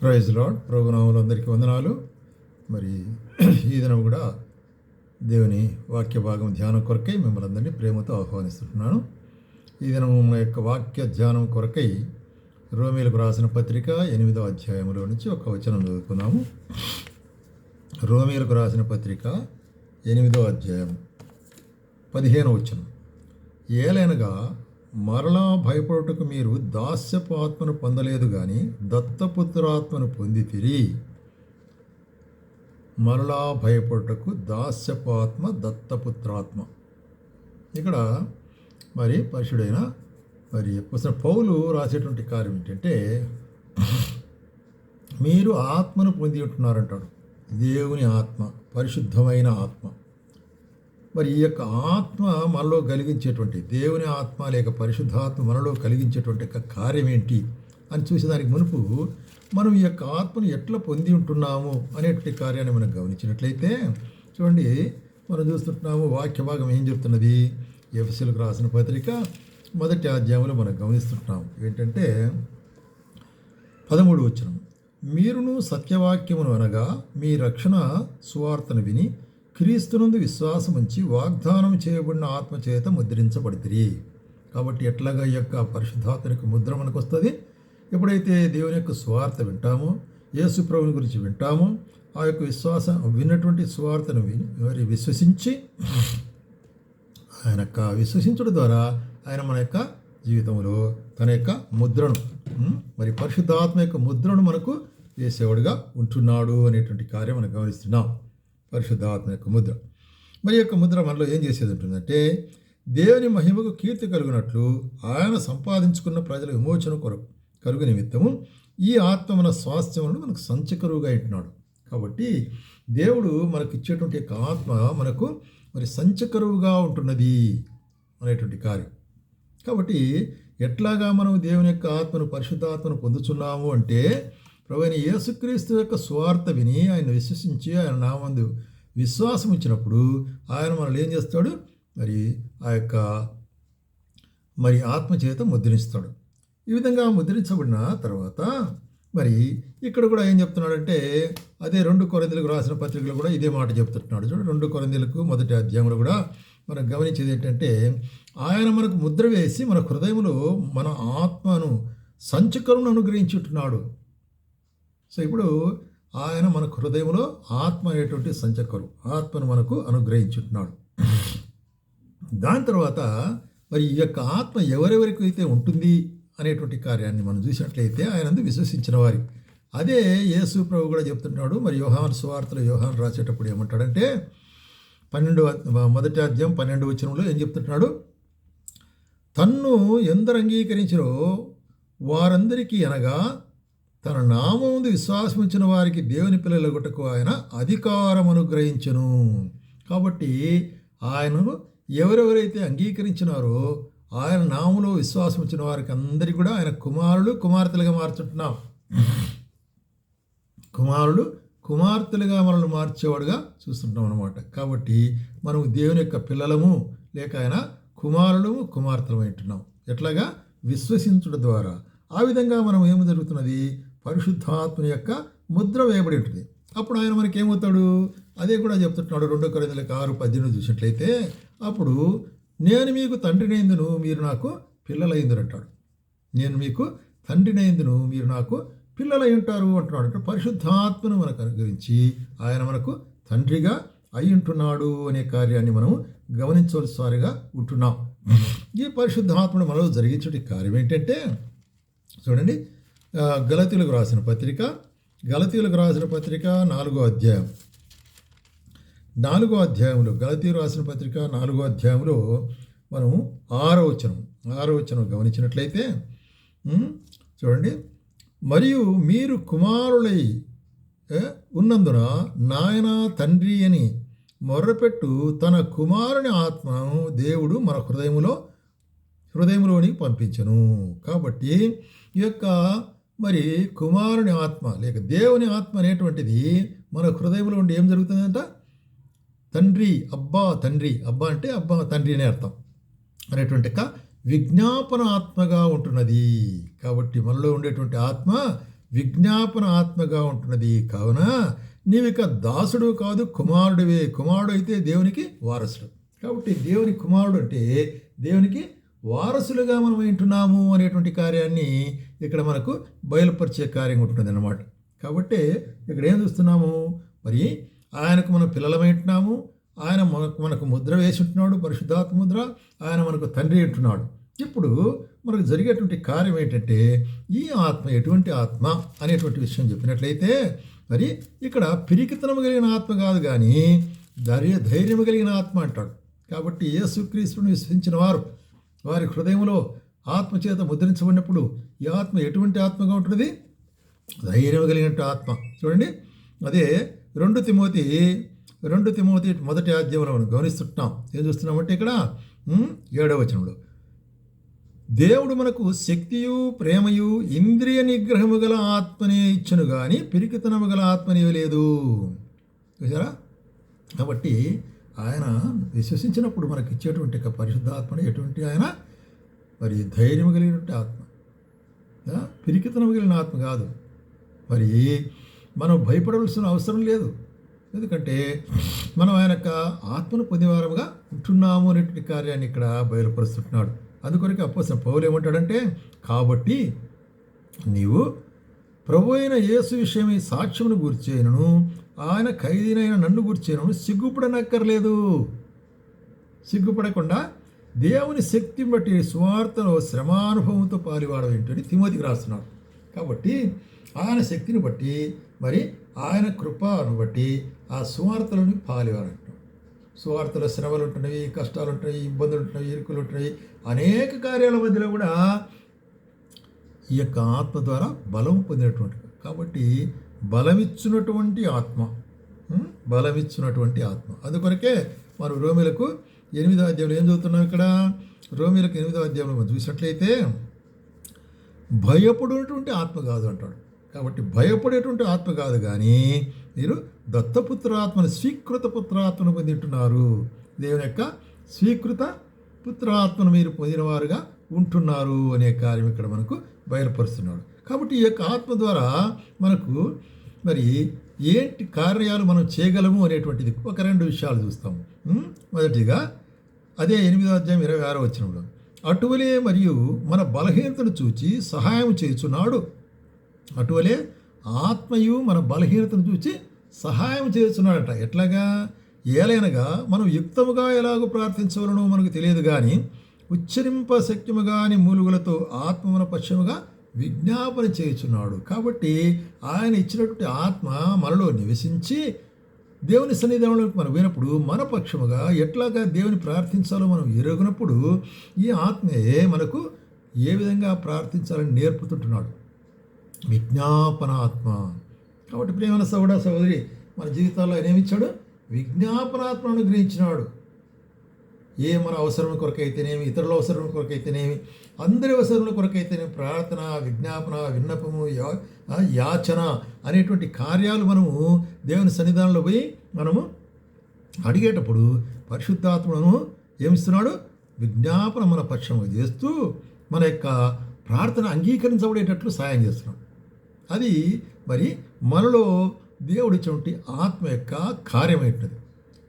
Praise lord ప్రభునాములు అందరికీ వందనాలు. మరి ఈ దినం కూడా దేవుని వాక్య భాగం ధ్యానం కొరకై మిమ్మల్ని అందరినీ ప్రేమతో ఆహ్వానిస్తున్నాను. ఈ దినం మన యొక్క వాక్య ధ్యానం కొరకై రోమిలకు రాసిన పత్రిక ఎనిమిదో అధ్యాయంలో నుంచి ఒక వచనం చదువుకున్నాము. రోమిలకు రాసిన పత్రిక ఎనిమిదో అధ్యాయం పదిహేను వచనం. ఏలైనగా మరలా భయపడుటకు మీరు దాస్యపు ఆత్మను పొందలేదు కానీ దత్తపుత్రాత్మను పొందితిరి. మరలా భయపడుటకు దాస్యపు ఆత్మ దత్తపుత్రాత్మ. ఇక్కడ మరి పరిశుడైన మరి పుస్తకం పౌలు రాసేటువంటి కార్యం ఏంటంటే మీరు ఆత్మను పొంది ఉంటున్నారంటాడు దేవుని ఆత్మ పరిశుద్ధమైన ఆత్మ. మరి ఈ యొక్క ఆత్మ మనలో కలిగించేటువంటి దేవుని ఆత్మ లేక పరిశుద్ధాత్మ మనలో కలిగించేటువంటి యొక్క కార్యం ఏంటి అని చూసేదానికి మునుపు మనం ఈ యొక్క ఆత్మను ఎట్లా పొంది ఉంటున్నాము అనేటువంటి కార్యాన్ని మనం గమనించినట్లయితే చూడండి మనం చూస్తుంటున్నాము వాక్య భాగం ఏం చెప్తున్నది? ఎఫ్ఎస్ఎల్కి రాసిన పత్రిక మొదటి అధ్యాయంలో మనం గమనిస్తుంటున్నాం. ఏంటంటే పదమూడు వచ్చిన మీరును సత్యవాక్యమును అనగా మీ రక్షణ సువార్తను విని క్రీస్తునందు విశ్వాసం ఉంచి వాగ్దానం చేయబడిన ఆత్మ చేత ముద్రించబడితిరి. కాబట్టి ఎట్లాగా ఈ యొక్క పరిశుద్ధాత్మనికి ముద్ర మనకు వస్తుంది ఎప్పుడైతే దేవుని యొక్క స్వార్థ వింటామో యేసు ప్రభుని గురించి వింటామో ఆ యొక్క విశ్వాసం విన్నటువంటి స్వార్థను విని మరి విశ్వసించి ఆయన యొక్క విశ్వసించడం ద్వారా ఆయన మన యొక్క జీవితంలో తన యొక్క ముద్రను మరి పరిశుద్ధాత్మ యొక్క ముద్రను మనకు వేసేవాడుగా ఉంటున్నాడు అనేటువంటి కార్యం మనం గమనిస్తున్నాం. పరిశుద్ధాత్మ యొక్క ముద్ర. మరి యొక్క ముద్ర మనలో ఏం చేసేది ఉంటుందంటే దేవుని మహిమకు కీర్తి కలుగునట్లు ఆయన సంపాదించుకున్న ప్రజల విమోచన కొరకు కలుగు నిమిత్తము ఈ ఆత్మ మన స్వాస్థ్యములను మనకు సంచకరువుగా ఇంటున్నాడు కాబట్టి దేవుడు మనకు ఇచ్చేటువంటి యొక్క ఆత్మ మనకు మరి సంచకరువుగా ఉంటున్నది అనేటువంటి కార్యం. కాబట్టి ఎట్లాగా మనం దేవుని యొక్క ఆత్మను పరిశుద్ధాత్మను పొందుతున్నాము అంటే ప్రభుని యేసుక్రీస్తు యొక్క స్వార్థ విని ఆయన విశ్వసించి ఆయన నామందు విశ్వాసం ఇచ్చినప్పుడు ఆయన మనల్ని ఏం చేస్తాడు? మరి ఆ యొక్క మరి ఆత్మచేత చేత ఈ విధంగా ముద్రించబడిన తర్వాత మరి ఇక్కడ కూడా ఏం చెప్తున్నాడంటే అదే రెండు కొరందీలకు రాసిన పత్రికలు కూడా ఇదే మాట చెప్తున్నాడు చూడు రెండు కొరందీలకు మొదటి అధ్యాయంలో కూడా మనం గమనించేది ఏంటంటే ఆయన మనకు ముద్ర వేసి మన హృదయంలో మన ఆత్మను సంచుకరును అనుగ్రహించుంటున్నాడు. సో ఇప్పుడు ఆయన మన హృదయంలో ఆత్మ అనేటువంటి సంచకరు ఆత్మను మనకు అనుగ్రహించుంటున్నాడు దాని తర్వాత మరి ఈ యొక్క ఆత్మ ఎవరెవరికి అయితే ఉంటుంది అనేటువంటి కార్యాన్ని మనం చూసినట్లయితే ఆయన విశ్వసించిన వారి. అదే యేసు ప్రభు కూడా చెప్తున్నాడు మరి యోహాన్ సువార్తలు యోహాన్ రాసేటప్పుడు ఏమంటాడంటే పన్నెండు మొదటి అధ్యాయం పన్నెండు వచనంలో ఏం చెప్తుంటున్నాడు తన్ను ఎందరు అంగీకరించరో వారందరికీ అనగా తన నామందు విశ్వాసం ఇచ్చిన వారికి దేవుని పిల్లలగుటకు ఆయన అధికారం అనుగ్రహించను. కాబట్టి ఆయనను ఎవరెవరైతే అంగీకరించినారో ఆయన నామంలో విశ్వాసం ఇచ్చిన వారికి అందరికీ కూడా ఆయన కుమారులు కుమార్తెలుగా మార్చుంటున్నాం. కుమారుడు కుమార్తెలుగా మనల్ని మార్చేవాడుగా చూస్తుంటాం అనమాట కాబట్టి మనం దేవుని యొక్క పిల్లలము లేక ఆయన కుమారులము కుమార్తెలము అంటున్నాం ఎట్లాగా? విశ్వసించుట ద్వారా. ఆ విధంగా మనం ఏమి జరుగుతున్నది? పరిశుద్ధాత్మని యొక్క ముద్ర వేయబడి ఉంటుంది. అప్పుడు ఆయన మనకి ఏమవుతాడు అదే కూడా చెప్తున్నాడు రెండో కొరిందలకు ఆరు పద్దెనిమిది చూసినట్లయితే అప్పుడు నేను మీకు తండ్రినైందును మీరు నాకు పిల్లలైందురు అంటాడు. నేను మీకు తండ్రినైందును మీరు నాకు పిల్లలై ఉంటారు అంటున్నాడు. అంటే పరిశుద్ధాత్మను మనకు అనుగ్రహించి ఆయన మనకు తండ్రిగా అయి ఉంటున్నాడు అనే కార్యాన్ని మనం గమనించవలసి వారిగా ఉంటున్నాం. ఈ పరిశుద్ధాత్మను మనలో జరిగించే కార్యం ఏంటంటే చూడండి గలతీలకు రాసిన పత్రిక గలతీలకు రాసిన పత్రిక నాలుగో అధ్యాయం. నాలుగో అధ్యాయంలో గలతీలు రాసిన పత్రిక నాలుగో అధ్యాయంలో మనం ఆరో వచనం ఆరో వచనం గమనించినట్లయితే చూడండి. మరియు మీరు కుమారులై ఉన్నందున నాయన తండ్రి అని మొర్రపెట్టు తన కుమారుని ఆత్మను దేవుడు మన హృదయములో హృదయంలోనికి పంపించను. కాబట్టి ఈ యొక్క మరి కుమారుని ఆత్మ లేక దేవుని ఆత్మ అనేటువంటిది మన హృదయంలో ఉండి ఏం జరుగుతుందంట? తండ్రి అబ్బా తండ్రి. అబ్బా అంటే అబ్బా తండ్రి అనే అర్థం. అనేటువంటి యొక్క విజ్ఞాపన ఆత్మగా ఉంటున్నది. కాబట్టి మనలో ఉండేటువంటి ఆత్మ విజ్ఞాపన ఆత్మగా ఉంటున్నది. కావున నీవిక దాసుడు కాదు కుమారుడివే. కుమారుడు అయితే దేవునికి వారసుడు. కాబట్టి దేవుని కుమారుడు అంటే దేవునికి వారసులుగా మనం వింటున్నాము అనేటువంటి కార్యాన్ని ఇక్కడ మనకు బయలుపరిచే కార్యం ఉంటుంది అన్నమాట. కాబట్టి ఇక్కడ ఏం చూస్తున్నాము? మరి ఆయనకు మనం పిల్లలమైంటున్నాము ఆయన మనకు మనకు ముద్ర వేసి ఉంటున్నాడు పరిశుద్ధాత్మ ముద్ర. ఆయన మనకు తండ్రి ఉంటున్నాడు. ఇప్పుడు మనకు జరిగేటువంటి కార్యం ఏంటంటే ఈ ఆత్మ ఎటువంటి ఆత్మ అనేటువంటి విషయం చెప్పినట్లయితే మరి ఇక్కడ పిరికితనం కలిగిన ఆత్మ కాదు కానీ ధైర్య ధైర్యం కలిగిన ఆత్మ అంటాడు. కాబట్టి యేసుక్రీస్తుని విశ్వసించిన వారు వారి హృదయంలో ఆత్మ చేత ముద్రించబడినప్పుడు ఈ ఆత్మ ఎటువంటి ఆత్మగా ఉంటుంది ధైర్యం కలిగినట్టు ఆత్మ. చూడండి. అదే రెండు తిమోతి రెండు తిమోతి మొదటి అధ్యాయంలో మనం గమనిస్తుంటాం. ఏం చూస్తున్నామంటే ఇక్కడ? ఏడవ వచనంలో. దేవుడు మనకు శక్తియు ప్రేమయు ఇంద్రియ నిగ్రహము గల ఆత్మనే ఇచ్చను కానీ పిరికితనము గల ఆత్మనే లేదు. చూసారా కాబట్టి ఆయన విశ్వసించినప్పుడు మనకి ఇచ్చేటువంటి ఒక పరిశుద్ధ ఎటువంటి ఆయన మరి ధైర్యం కలిగినటువంటి ఆత్మ. పిరికితనం కలిగిన ఆత్మ కాదు. మరి మనం భయపడవలసిన అవసరం లేదు. ఎందుకంటే మనం ఆయన యొక్క ఆత్మను పొందేవారముగా ఉంటున్నాము అనేటువంటి కార్యాన్ని ఇక్కడ బయలుపరుస్తుంటున్నాడు. అందుకొరకు అప్పసిన పౌలు ఏమంటాడంటే కాబట్టి నీవు ప్రభు అయిన యేసు విషయమై సాక్ష్యమును గురిచేయను ఆయన ఖైదీనైన నన్ను గుర్చేయను సిగ్గుపడనక్కర్లేదు. సిగ్గుపడకుండా దేవుని శక్తిని బట్టి స్వార్థలో శ్రమానుభవంతో పాలివాడు ఏంటని తిమోతికి రాస్తున్నాడు. కాబట్టి ఆయన శక్తిని బట్టి మరి ఆయన కృపను బట్టి ఆ సువార్తలను పాలివాడు అంటున్నాడు సువార్తలో శ్రమలు ఉంటున్నవి కష్టాలు ఉంటున్నాయి ఇబ్బందులు ఉంటున్నాయి ఇరుకులు ఉంటున్నాయి అనేక కార్యాల మధ్యలో కూడా ఈ యొక్క ఆత్మ ద్వారా బలం పొందినటువంటి కాబట్టి బలమిచ్చినటువంటి ఆత్మ. ఉం? బలమిచ్చినటువంటి ఆత్మ. అందుకొరకే మనం రోమిలకు ఎనిమిదో అధ్యాయంలో ఏం చదువుతున్నాం ఇక్కడ? రోమిలకు ఎనిమిదో అధ్యాయంలో మనం చూసినట్లయితే భయపడేటువంటి ఆత్మ కాదు అంటాడు. కాబట్టి భయపడేటువంటి ఆత్మ కాదు కానీ మీరు దత్తపుత్రాత్మను స్వీకృత పుత్రాత్మను పొందింటున్నారు. దేవుని యొక్క స్వీకృత పుత్రాత్మను మీరు పొందినవారుగా ఉంటున్నారు అనే కార్యం ఇక్కడ మనకు బయలుపరుస్తున్నాడు. కాబట్టి ఈ యొక్క ఆత్మ ద్వారా మనకు మరి ఏంటి కార్యాలు మనం చేయగలము అనేటువంటిది ఒక రెండు విషయాలు చూస్తాము. మొదటిగా అదే ఎనిమిదో అధ్యాయం ఇరవై ఆరో వచ్చినంలో అటువలే మరియు మన బలహీనతను చూచి సహాయం చేయుచున్నాడు. అటువలే ఆత్మయు మన బలహీనతను చూచి సహాయం చేస్తున్నాడట ఎట్లాగా? ఏలైనగా మనం యుక్తముగా ఎలాగో ప్రార్థించవలనో మనకు తెలియదు కానీ ఉచ్చరింప శక్తిముగాని మూలుగులతో ఆత్మ మన పశ్చిమగా విజ్ఞాపన చేయుచున్నాడు. కాబట్టి ఆయన ఇచ్చినటువంటి ఆత్మ మనలో నివసించి దేవుని సన్నిధానంలోకి మనం పోయినప్పుడు మన పక్షముగా ఎట్లాగా దేవుని ప్రార్థించాలో మనం ఎరుగునప్పుడు ఈ ఆత్మయే మనకు ఏ విధంగా ప్రార్థించాలని నేర్పుతుంటున్నాడు. విజ్ఞాపనాత్మ. కాబట్టి ప్రేమన సౌడ సహోదరి మన జీవితాల్లో ఆయన ఏమిచ్చాడు విజ్ఞాపనాత్మను అనుగ్రహించినాడు. ఏ మన అవసరం కొరకైతేనేమి ఇతరుల అవసరం కొరకైతేనేమి అందరి అవసరముల కొరకైతేనేమి ప్రార్థన విజ్ఞాపన విన్నపము యా యాచన అనేటువంటి కార్యాలు మనము దేవుని సన్నిధానంలో పోయి మనము అడిగేటప్పుడు పరిశుద్ధాత్మను ఏమిస్తున్నాడు? విజ్ఞాపన మన పక్షంగా చేస్తూ మన యొక్క ప్రార్థన అంగీకరించబడేటట్లు సాయం చేస్తున్నాడు. అది మరి మనలో దేవుడిచ్చినటువంటి ఆత్మ యొక్క కార్యమైనది.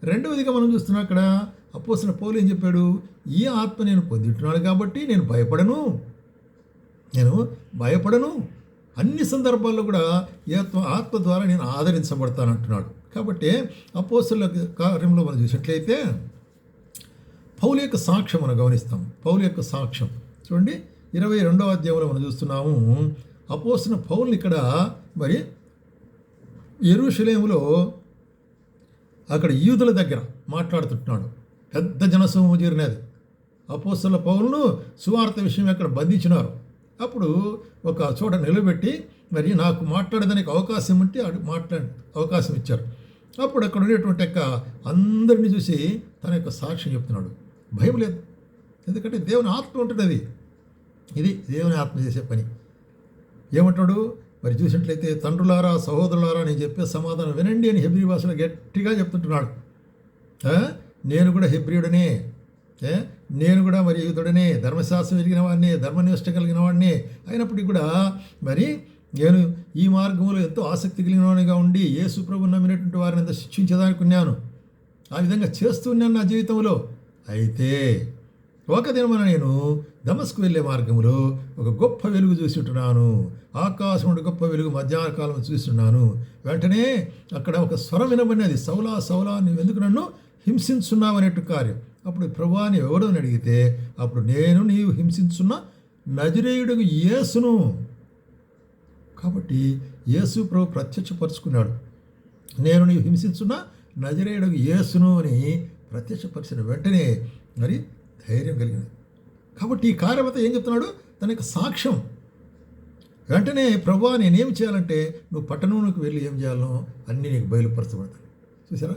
రెండవదిగా మనం చూస్తున్నాం అక్కడ అపోసిన పౌలు ఏం చెప్పాడు? ఈ ఆత్మ నేను పొందుతున్నాను కాబట్టి నేను భయపడను. నేను భయపడను. అన్ని సందర్భాల్లో కూడా ఈ ఆత్మ ఆత్మ ద్వారా నేను ఆదరించబడతాను అంటున్నాడు. కాబట్టి అపోసుల కార్యంలో మనం చూసినట్లయితే పౌలు యొక్క సాక్ష్యం మనం గమనిస్తాం. పౌలు యొక్క సాక్ష్యం. చూడండి ఇరవై రెండవ అధ్యాయంలో మనం చూస్తున్నాము. అపోసిన పౌల్ని ఇక్కడ మరి ఎరుషులేములో అక్కడ యూదుల దగ్గర మాట్లాడుతుంటున్నాడు. పెద్ద జనసమూహం చేరినది. అపోస్తుల పౌలను సువార్త విషయం అక్కడ బంధించినారు? అప్పుడు ఒక చోట నిలబెట్టి మరి నాకు మాట్లాడడానికి అవకాశం ఉంటే అడు మాట్లాడే అవకాశం ఇచ్చారు. అప్పుడు అక్కడ ఉండేటువంటి యొక్క అందరిని చూసి తన యొక్క సాక్ష్యం చెప్తున్నాడు. భయం లేదు. ఎందుకంటే దేవుని ఆత్మ ఉంటుంది అది. ఇది దేవుని ఆత్మ చేసే పని. ఏమంటాడు? మరి చూసినట్లయితే తండ్రులారా సహోదరులారా నేను చెప్పే సమాధానం వినండి అని హెబ్రి భాషలో గట్టిగా చెప్తుంటున్నాడు. నేను కూడా హెబ్రియుడనే నేను కూడా మరి యూదుడనే ధర్మశాస్త్రం ఎరిగిన వాడిని ధర్మనిష్ట కలిగిన వాడిని అయినప్పటికీ కూడా మరి నేను ఈ మార్గంలో ఎంతో ఆసక్తి కలిగినవాడిగా ఉండి యేసు ప్రభు నమ్మినటువంటి వారిని ఎంత శిక్షించదానుకున్నాను ఆ విధంగా చేస్తూ ఉన్నాను నా జీవితంలో. అయితే ఒక దినమున నేను దమస్కు వెళ్ళే మార్గంలో ఒక గొప్ప వెలుగు చూసింటున్నాను ఆకాశం గొప్ప వెలుగు మధ్యాహ్న కాలం చూస్తున్నాను వెంటనే అక్కడ ఒక స్వరం వినబడినది. సౌలా సౌలా నువ్వు ఎందుకు నన్ను హింసించున్నావు అనేట్టు కార్యం. అప్పుడు ప్రభువాని ఎవడో అని అడిగితే అప్పుడు నేను నీవు హింసించున్న నజరేయుడు యేసును. కాబట్టి యేసు ప్రభు ప్రత్యక్షపరుచుకున్నాడు. నేను నీవు హింసించున్న నజరేయుడు యేసును అని ప్రత్యక్షపరిచిన వెంటనే మరి ధైర్యం కలిగినది కాబట్టి ఈ కార్యమత ఏం చెప్తున్నాడు? తన యొక్క సాక్ష్యం. వెంటనే ప్రభా నేనేం చేయాలంటే నువ్వు పట్టణంలోకి వెళ్ళి ఏం చేయాలనో అన్నీ నీకు బయలుపరచబడతాను చూసారా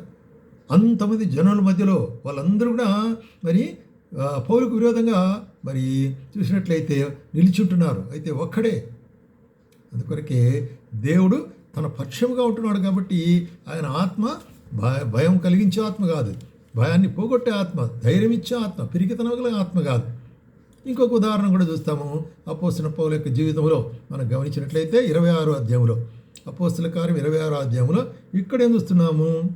అంతమంది జనుల మధ్యలో వాళ్ళందరూ కూడా మరి పౌలకు పౌరుకు విరోధంగా మరి చూసినట్లయితే నిలిచుంటున్నారు. అయితే ఒక్కడే. అందుకొరకే దేవుడు తన పక్షముగా ఉంటున్నాడు కాబట్టి ఆయన ఆత్మ భయ భయం కలిగించే ఆత్మ కాదు. భయాన్ని పోగొట్టే ఆత్మ ధైర్యం ఇచ్చే ఆత్మ పిరికితనం గల ఆత్మ కాదు. ఇంకొక ఉదాహరణ కూడా చూస్తాము. అపోస్తున్న పౌల యొక్క జీవితంలో మనం గమనించినట్లయితే ఇరవై ఆరో అధ్యాయంలో. అపోస్తుల కార్యం ఇరవై ఆరో అధ్యాయంలో ఇక్కడేం చూస్తున్నాము?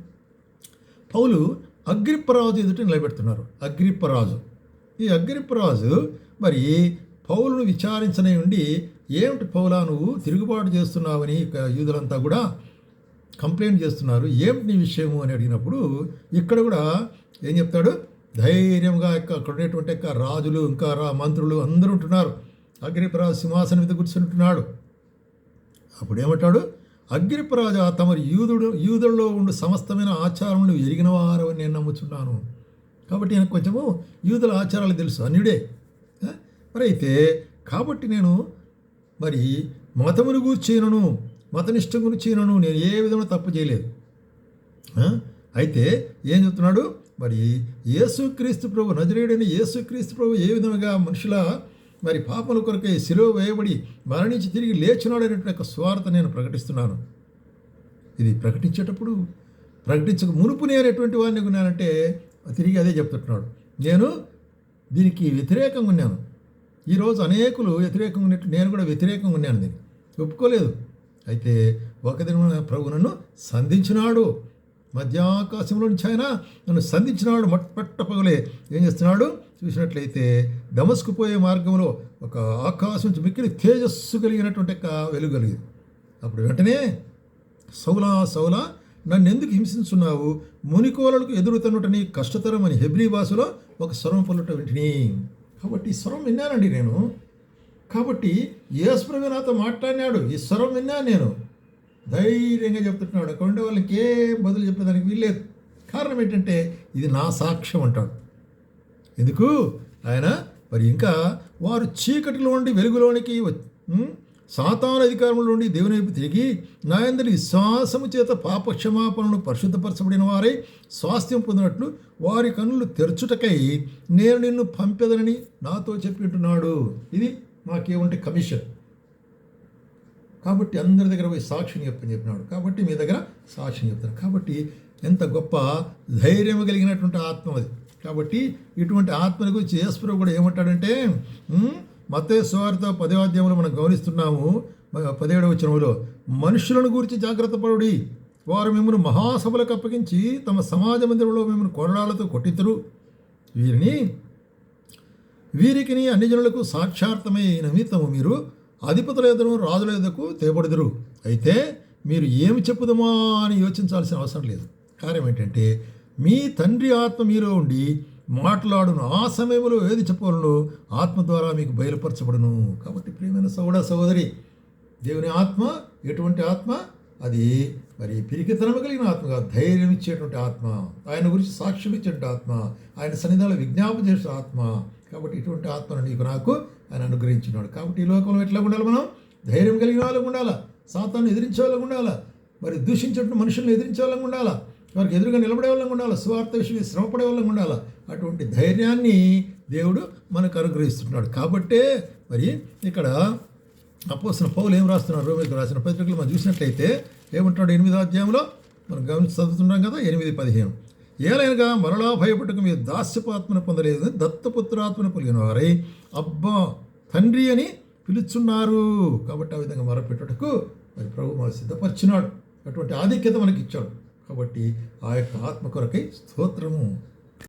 పౌలు అగ్రిప్పరాజు ఎదుట నిలబెడుతున్నారు. అగ్రిప్పరాజు. ఈ అగ్రిప్పరాజు మరి పౌలును విచారించనే ఉండి ఏమిటి పౌలా నువ్వు తిరుగుబాటు చేస్తున్నావని యూదులంతా కూడా కంప్లైంట్ చేస్తున్నారు. ఏమిటి నీ విషయము? అని అడిగినప్పుడు ఇక్కడ కూడా ఏం చెప్తాడు? ధైర్యంగా యొక్క అక్కడ ఉండేటువంటి యొక్క రాజులు ఇంకా రా మంత్రులు అందరూ ఉంటున్నారు. అగ్రిపరాజు సింహాసనం మీద కూర్చుంటున్నాడు అప్పుడు ఏమంటాడు అగ్నిపరాజా తమరు యూదుడు యూదుల్లో ఉండు సమస్తమైన ఆచారములు ఎరిగిన వారు అని నేను నమ్ముచున్నాను. కాబట్టి నాకు కొంచెము యూదుల ఆచారాలు తెలుసు. అన్యుడే. మరి అయితే కాబట్టి నేను మరి మతమును గూర్చినను మతనిష్టం గురించినను నేను ఏ విధంగా తప్పు చేయలేదు. అయితే ఏం చెప్తున్నాడు? మరి యేసుక్రీస్తు ప్రభు నజరేయుడైన యేసుక్రీస్తు ప్రభు ఏ విధంగా మనుషుల మరి పాపల కొరకై శిలువ వేయబడి మరణించి తిరిగి లేచినాడు అనేటువంటి యొక్క స్వార్థ నేను ప్రకటిస్తున్నాను. ఇది ప్రకటించేటప్పుడు ప్రకటించక మునుపు నేనేటువంటి వాడిని ఉన్నానంటే తిరిగి అదే చెప్తున్నాడు. నేను దీనికి వ్యతిరేకంగా ఉన్నాను. ఈరోజు అనేకులు వ్యతిరేకంగా ఉన్నట్టు నేను కూడా వ్యతిరేకంగా ఉన్నాను దీన్ని ఒప్పుకోలేదు. అయితే ఒక దిన ప్రభు నన్ను సంధించినాడు. మధ్యాకాశంలో నుంచి ఆయన నన్ను సంధించినాడు. మొట్టపగలే పగలే ఏం చేస్తున్నాడు? చూసినట్లయితే దమస్కు పోయే మార్గంలో ఒక ఆకాశం నుంచి మిక్కిలి తేజస్సు కలిగినటువంటి యొక్క వెలుగు కలిగింది. అప్పుడు వెంటనే సౌలా సౌలా నన్ను ఎందుకు హింసించున్నావు? మునికోలలకు ఎదురుతనుటని కష్టతరం అని హెబ్రీ భాషలో ఒక స్వరం పలుట వింటిని. కాబట్టి ఈ స్వరం విన్నానండి నేను. కాబట్టి యేసుప్రభు నాతో మాట్లాడినాడు. ఈ స్వరం విన్నాను నేను. ధైర్యంగా చెప్తున్నాడు. కొండ వాళ్ళకి ఏం బదులు చెప్పేదానికి వీల్లేదు. కారణం ఏంటంటే ఇది నా సాక్ష్యం అంటాడు. ఎందుకు? ఆయన మరి ఇంకా వారు చీకటిలో నుండి వెలుగులోనికి సాతాన అధికారంలో నుండి దేవుని వైపు తిరిగి నాయందరి విశ్వాసము చేత పాపక్షమాపణను పరిశుద్ధపరచబడిన వారై స్వాస్థ్యం పొందినట్లు వారి కన్నులు తెరచుటకై నేను నిన్ను పంపెదనని నాతో చెప్పింటున్నాడు ఇది మాకేమంటే కమిషన్. కాబట్టి అందరి దగ్గర పోయి సాక్షిని చెప్పని చెప్పినాడు. కాబట్టి మీ దగ్గర సాక్షిని చెప్తాను. కాబట్టి ఎంత గొప్ప ధైర్యం కలిగినటువంటి ఆత్మ అది. కాబట్టి ఇటువంటి ఆత్మల గురించి యేసుప్రభు కూడా ఏమంటాడంటే మతే సువార్త పదో మనం గమనిస్తున్నాము పదిహేడవ వచనంలో మనుషులను గురించి జాగ్రత్త పడుడి. వారు మిమ్మల్ని మహాసభలకు అప్పగించి తమ సమాజ మందిరంలో మిమ్మల్ని కొరడాలతో కొట్టిద్దరు వీరిని వీరికి అన్ని జనులకు సాక్షార్థమై నిమిత్తము మీరు. అధిపతుల ఎదురు రాజుల ఎదుకు తేబడుదురు. అయితే మీరు ఏమి చెప్పుదమా అని యోచించాల్సిన అవసరం లేదు. కారణం ఏంటంటే మీ తండ్రి ఆత్మ మీలో ఉండి మాట్లాడును. ఆ సమయంలో ఏది చెప్పాలనో ఆత్మ ద్వారా మీకు బయలుపరచబడును. కాబట్టి ప్రియమైన సోదర సోదరి దేవుని ఆత్మ ఎటువంటి ఆత్మ? అది మరి పిరికితనం కలిగిన ఆత్మ కాదు. ధైర్యం ఇచ్చేటువంటి ఆత్మ. ఆయన గురించి సాక్ష్యం ఇచ్చేటువంటి ఆత్మ. ఆయన సన్నిధానం విజ్ఞాపన చేసే ఆత్మ. కాబట్టి ఇటువంటి ఆత్మను నీకు నాకు ఆయన అనుగ్రహించినాడు. కాబట్టి ఈ లోకంలో ఎట్లా ఉండాలి మనం? ధైర్యం కలిగిన వాళ్ళకు ఉండాలా? సాతాన్ని ఎదిరించే వాళ్ళకు ఉండాలా? మరి దూషించేటువంటి మనుషులను ఎదిరించే వాళ్ళకు ఉండాలా? వారికి ఎదురుగా నిలబడే వాళ్ళం ఉండాలా? స్వార్థ విషయం శ్రమపడే వాళ్ళం ఉండాలా? అటువంటి ధైర్యాన్ని దేవుడు మనకు అనుగ్రహిస్తున్నాడు. కాబట్టే మరి ఇక్కడ అపోసిన పౌలు ఏం రాస్తున్నారు? రోమిలకు రాసిన పత్రికలు మనం చూసినట్లయితే ఏమంటున్నాడు? ఎనిమిదో అధ్యాయంలో మనం గమనించి చదువుతున్నాం కదా ఎనిమిది పదిహేను. ఏలైనగా మరలా భయపడక మీరు దాస్యపాత్మను పొందలేదు దత్తపుత్రాత్మను పొలిగిన వారై అబ్బా తండ్రి అని పిలుచున్నారు. కాబట్టి ఆ విధంగా మరపెట్టుటకు మరి ప్రభు మన సిద్ధపరిచినాడు. అటువంటి ఆధిక్యత మనకి ఇచ్చాడు. కాబట్టి ఆ యొక్క ఆత్మ కొరకై స్తోత్రము.